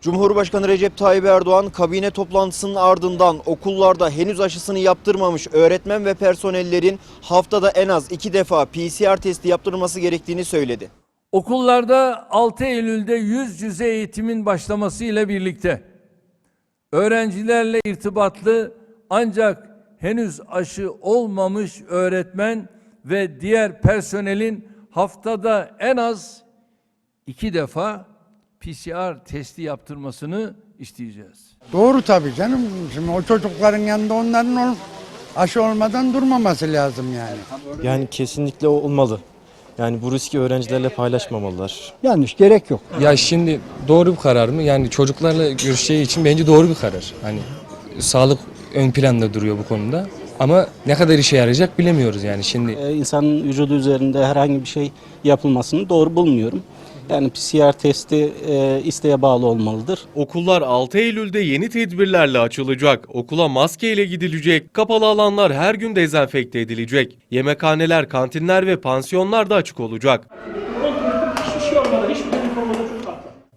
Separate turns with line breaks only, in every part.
Cumhurbaşkanı Recep Tayyip Erdoğan kabine toplantısının ardından okullarda henüz aşısını yaptırmamış öğretmen ve personellerin haftada en az iki defa PCR testi yaptırılması gerektiğini söyledi.
Okullarda 6 Eylül'de yüz yüze eğitimin başlaması ile birlikte öğrencilerle irtibatlı ancak henüz aşı olmamış öğretmen ve diğer personelin haftada en az iki defa PCR testi yaptırmasını isteyeceğiz.
Doğru tabii canım. Şimdi o çocukların yanında onların ol- aşı olmadan durmaması lazım yani.
Yani kesinlikle olmalı. Yani bu riski öğrencilerle paylaşmamalılar.
Yanlış gerek yok.
Ya şimdi doğru bir karar mı? Yani çocuklarla görüşeceği için bence doğru bir karar. Hani sağlık ön planda duruyor bu konuda. Ama ne kadar işe yarayacak bilemiyoruz yani şimdi.
e, insanın vücudu üzerinde herhangi bir şey yapılmasını doğru bulmuyorum. Yani PCR testi e, isteğe bağlı olmalıdır.
Okullar 6 Eylül'de yeni tedbirlerle açılacak. Okula maskeyle gidilecek. Kapalı alanlar her gün dezenfekte edilecek. Yemekhaneler, kantinler ve pansiyonlar da açık olacak.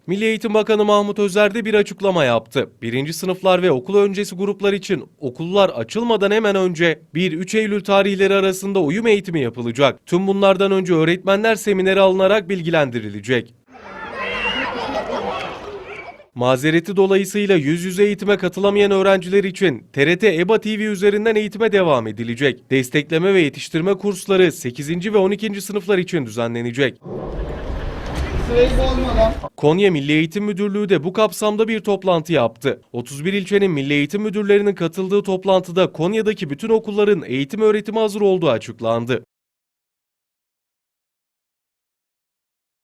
Milli Eğitim Bakanı Mahmut Özer de bir açıklama yaptı. Birinci sınıflar ve okul öncesi gruplar için okullar açılmadan hemen önce 1-3 Eylül tarihleri arasında uyum eğitimi yapılacak. Tüm bunlardan önce öğretmenler semineri alınarak bilgilendirilecek. Mazereti dolayısıyla yüz yüze eğitime katılamayan öğrenciler için TRT EBA TV üzerinden eğitime devam edilecek. Destekleme ve yetiştirme kursları 8. ve 12. sınıflar için düzenlenecek. Konya Milli Eğitim Müdürlüğü de bu kapsamda bir toplantı yaptı. 31 ilçenin milli eğitim müdürlerinin katıldığı toplantıda Konya'daki bütün okulların eğitim öğretimi hazır olduğu açıklandı.